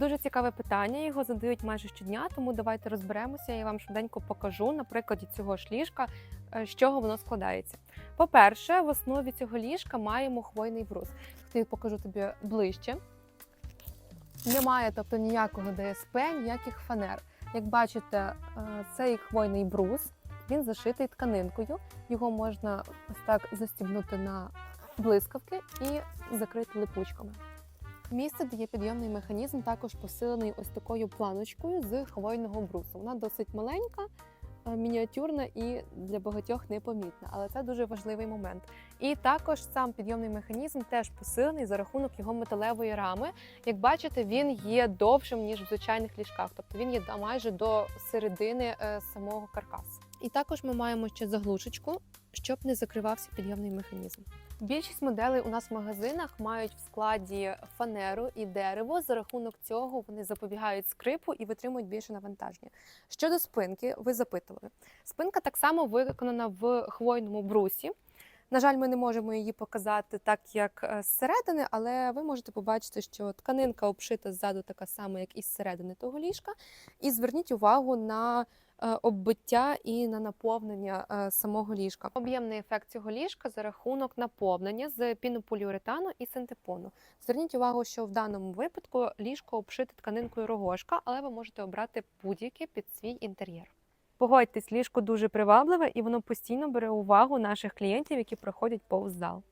Дуже цікаве питання. Його задають майже щодня, тому давайте розберемося. Я вам швиденько покажу на прикладі цього ж ліжка, е, з чого воно складається. По-перше, в основі цього ліжка маємо хвойний брус. Я покажу тобі ближче. Немає тобто ніякого ДСП, ніяких фанер. Як бачите, е, цей хвойний брус він зашитий тканинкою. Його можна ось так застібнути на блискавки і закрити липучками. Місце, де є підйомний механізм, також посилений ось такою планочкою з хвойного брусу. Вона досить маленька, е, мініатюрна і для багатьох непомітна, але це дуже важливий момент. І також сам підйомний механізм теж посилений за рахунок його металевої рами. Як бачите, він є довшим ніж в звичайних ліжках, тобто він є майже до середини е, самого каркасу. І також ми маємо ще заглушечку, щоб не закривався підйомний механізм. Більшість моделей у нас в магазинах мають в складі фанеру і дерево. За рахунок цього вони запобігають скрипу і витримують більше навантаження. Щодо спинки, ви запитували. Спинка так само виконана в хвойному брусі. На жаль, ми не можемо її показати так, як е, зсередини, але ви можете побачити, що тканинка обшита ззаду така сама, як і зсередини того ліжка. І зверніть увагу на е, оббиття і на наповнення е, самого ліжка. Об'ємний ефект цього ліжка за рахунок наповнення з пінополіуретану і синтепону. Зверніть увагу, що в даному випадку ліжко обшите тканинкою рогошка, але ви можете обрати будь-яке під свій інтер'єр. Погодьтесь, ліжко дуже привабливе і воно постійно бере увагу наших клієнтів, які проходять повз зал.